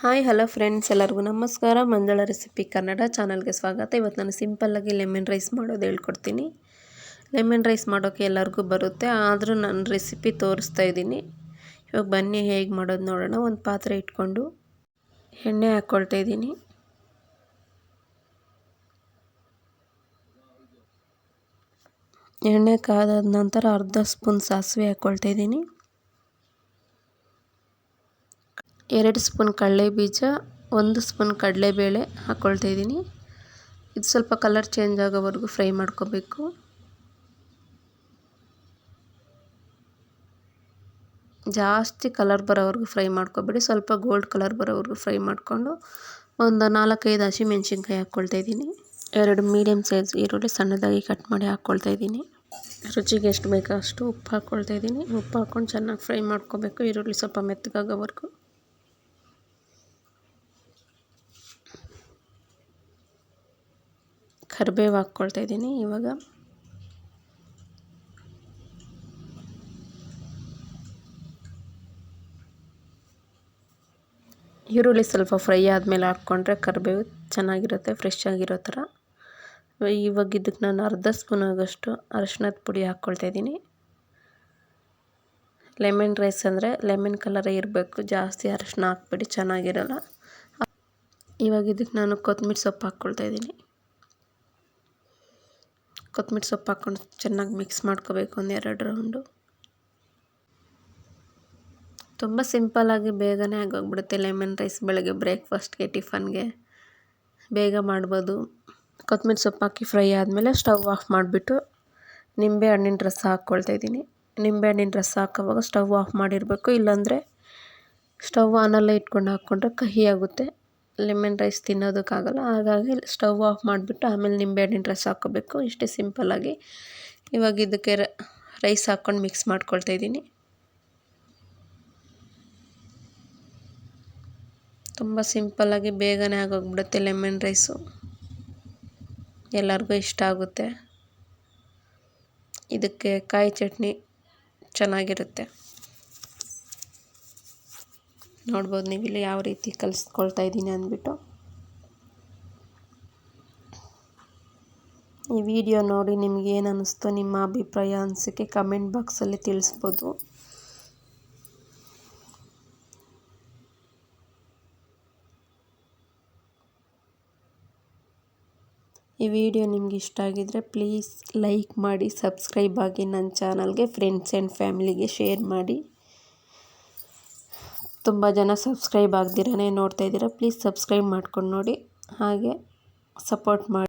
Hi, hello friends, ಎಲ್ಲರಿಗೂ ನಮಸ್ಕಾರ. ಮಂಜಳ recipe Kannada ಚಾನಲ್ಗೆ ಸ್ವಾಗತ. ಇವತ್ತು ನಾನು ಸಿಂಪಲ್ಲಾಗಿ ಲೆಮನ್ ರೈಸ್ ಮಾಡೋದು ಹೇಳ್ಕೊಡ್ತೀನಿ. ಲೆಮನ್ ರೈಸ್ ಮಾಡೋಕ್ಕೆ ಎಲ್ಲರಿಗೂ ಬರುತ್ತೆ, ಆದರೂ ನಾನು ರೆಸಿಪಿ ತೋರಿಸ್ತಾ ಇದ್ದೀನಿ. ಇವಾಗ ಬನ್ನಿ, ಹೇಗೆ ಮಾಡೋದು ನೋಡೋಣ. ಒಂದು ಪಾತ್ರೆ ಇಟ್ಕೊಂಡು ಎಣ್ಣೆ ಹಾಕ್ಕೊಳ್ತಾ ಇದ್ದೀನಿ. ಎಣ್ಣೆ ಕಾದಾದ ನಂತರ ಅರ್ಧ ಸ್ಪೂನ್ ಸಾಸಿವೆ ಹಾಕ್ಕೊಳ್ತಾ ಇದ್ದೀನಿ. ಎರಡು ಸ್ಪೂನ್ ಕಡಲೆ ಬೀಜ, ಒಂದು ಸ್ಪೂನ್ ಕಡಲೆಬೇಳೆ ಹಾಕ್ಕೊಳ್ತಾ ಇದ್ದೀನಿ. ಇದು ಸ್ವಲ್ಪ ಕಲರ್ ಚೇಂಜ್ ಆಗೋವರೆಗೂ ಫ್ರೈ ಮಾಡ್ಕೋಬೇಕು. ಜಾಸ್ತಿ ಕಲರ್ ಬರೋವರೆಗೂ ಫ್ರೈ ಮಾಡ್ಕೊಬೇಡಿ. ಸ್ವಲ್ಪ ಗೋಲ್ಡ್ ಕಲರ್ ಬರೋವರೆಗೂ ಫ್ರೈ ಮಾಡಿಕೊಂಡು ಒಂದು ನಾಲ್ಕೈದು ಹಸಿಮೆಣ್ಸಿನ್ಕಾಯಿ ಹಾಕ್ಕೊಳ್ತಾ ಇದ್ದೀನಿ. ಎರಡು ಮೀಡಿಯಮ್ ಸೈಜ್ ಈರುಳ್ಳಿ ಸಣ್ಣದಾಗಿ ಕಟ್ ಮಾಡಿ ಹಾಕ್ಕೊಳ್ತಾ ಇದ್ದೀನಿ. ರುಚಿಗೆ ಎಷ್ಟು ಬೇಕೋ ಅಷ್ಟು ಉಪ್ಪು ಹಾಕ್ಕೊಳ್ತಾ ಇದ್ದೀನಿ. ಉಪ್ಪು ಹಾಕ್ಕೊಂಡು ಚೆನ್ನಾಗಿ ಫ್ರೈ ಮಾಡ್ಕೋಬೇಕು. ಈರುಳ್ಳಿ ಸ್ವಲ್ಪ ಮೆತ್ತಗಾಗೋವರೆಗೂ. ಕರಿಬೇವು ಹಾಕ್ಕೊಳ್ತಾ ಇದ್ದೀನಿ ಇವಾಗ. ಈರುಳ್ಳಿ ಸ್ವಲ್ಪ ಫ್ರೈ ಆದಮೇಲೆ ಹಾಕ್ಕೊಂಡ್ರೆ ಕರಿಬೇವು ಚೆನ್ನಾಗಿರುತ್ತೆ ಫ್ರೆಶ್ ಆಗಿರೋ ಥರ. ಇವಾಗ ಇದಕ್ಕೆ ನಾನು ಅರ್ಧ ಸ್ಪೂನ್ ಆಗೋಷ್ಟು ಅರಶಿನದ ಪುಡಿ ಹಾಕ್ಕೊಳ್ತಾ ಇದ್ದೀನಿ. ಲೆಮನ್ ರೈಸ್ ಅಂದರೆ ಲೆಮನ್ ಕಲರೇ ಇರಬೇಕು, ಜಾಸ್ತಿ ಅರಶಿನ ಹಾಕ್ಬಿಡಿ, ಚೆನ್ನಾಗಿರಲ್ಲ. ಇವಾಗ ಇದಕ್ಕೆ ನಾನು ಕೊತ್ತಂಬರಿ ಸೊಪ್ಪು ಹಾಕ್ಕೊಳ್ತಾ ಇದ್ದೀನಿ. ಕೊತ್ತಂಬರಿ ಸೊಪ್ಪು ಹಾಕ್ಕೊಂಡು ಚೆನ್ನಾಗಿ ಮಿಕ್ಸ್ ಮಾಡ್ಕೋಬೇಕು ಒಂದು ಎರಡು ರೌಂಡು. ತುಂಬ ಸಿಂಪಲ್ಲಾಗಿ ಬೇಗನೆ ಆಗೋಗ್ಬಿಡುತ್ತೆ ಲೆಮನ್ ರೈಸ್ ಬೆಳಗ್ಗೆ ಬ್ರೇಕ್ಫಾಸ್ಟ್ಗೆ, ಟಿಫನ್ಗೆ. ಬೇಗ ಮಾಡ್ಬೋದು. ಕೊತ್ತಂಬರಿ ಸೊಪ್ಪು ಹಾಕಿ ಫ್ರೈ ಆದಮೇಲೆ ಸ್ಟವ್ ಆಫ್ ಮಾಡಿಬಿಟ್ಟು ನಿಂಬೆ ಹಣ್ಣಿನ ರಸ ಹಾಕ್ಕೊಳ್ತಾ ಇದ್ದೀನಿ. ನಿಂಬೆ ಹಣ್ಣಿನ ರಸ ಹಾಕೋವಾಗ ಸ್ಟವ್ ಆಫ್ ಮಾಡಿರಬೇಕು, ಇಲ್ಲಾಂದರೆ ಸ್ಟವ್ ಆನಲ್ಲೇ ಇಟ್ಕೊಂಡು ಹಾಕ್ಕೊಂಡ್ರೆ ಕಹಿ ಆಗುತ್ತೆ. ಲೆಮನ್ ರೈಸ್ ತಿನ್ನೋದಕ್ಕಾಗಲ್ಲ. ಹಾಗಾಗಿ ಸ್ಟವ್ ಆಫ್ ಮಾಡಿಬಿಟ್ಟು ಆಮೇಲೆ ನಿಂಬೆಹಣ್ಣಿನ ರಸ ಹಾಕ್ಕೋಬೇಕು. ಇಷ್ಟೇ ಸಿಂಪಲ್ಲಾಗಿ ಇವಾಗ ಇದಕ್ಕೆ ರೈಸ್ ಹಾಕ್ಕೊಂಡು ಮಿಕ್ಸ್ ಮಾಡ್ಕೊಳ್ತಾ ಇದ್ದೀನಿ. ತುಂಬ ಸಿಂಪಲ್ಲಾಗಿ ಬೇಗನೆ ಆಗೋಗ್ಬಿಡುತ್ತೆ ಲೆಮನ್ ರೈಸು. ಎಲ್ಲರಿಗೂ ಇಷ್ಟ ಆಗುತ್ತೆ. ಇದಕ್ಕೆ ಕಾಯಿ ಚಟ್ನಿ ಚೆನ್ನಾಗಿರುತ್ತೆ. ನೋಡ್ಬೋದು ನೀವು ಯಾವ ರೀತಿ ಕಲಿಸ್ಕೊಳ್ತಾ ಇದ್ದೀನಿ ಅಂದ್ಬಿಟ್ಟು. ಈ ವಿಡಿಯೋ ನೋಡಿ ನಿಮ್ಗೆ ಏನು ಅನ್ನಿಸ್ತು ನಿಮ್ಮ ಅಭಿಪ್ರಾಯ ಅನಿಸಿಕೆ ಕಮೆಂಟ್ ಬಾಕ್ಸಲ್ಲಿ ತಿಳಿಸ್ಬೋದು. ಈ ವಿಡಿಯೋ ನಿಮ್ಗೆ ಇಷ್ಟ ಆಗಿದ್ರೆ ಪ್ಲೀಸ್ ಲೈಕ್ ಮಾಡಿ ಸಬ್ಸ್ಕ್ರೈಬ್ ಆಗಿ ನನ್ನ ಚಾನಲ್ಗೆ ಫ್ರೆಂಡ್ಸ್ ಆ್ಯಂಡ್ ಫ್ಯಾಮಿಲಿಗೆ ಶೇರ್ ಮಾಡಿ. ತುಂಬ ಜನ ಸಬ್ಸ್ಕ್ರೈಬ್ ಆಗ್ದಿರೇ ನೋಡ್ತಾ ಇದ್ದೀರಾ ಪ್ಲೀಸ್ ಸಬ್ಸ್ಕ್ರೈಬ್ ಮಾಡ್ಕೊಂಡು ನೋಡಿ. ಹಾಗೆ ಸಪೋರ್ಟ್ ಮಾಡಿ.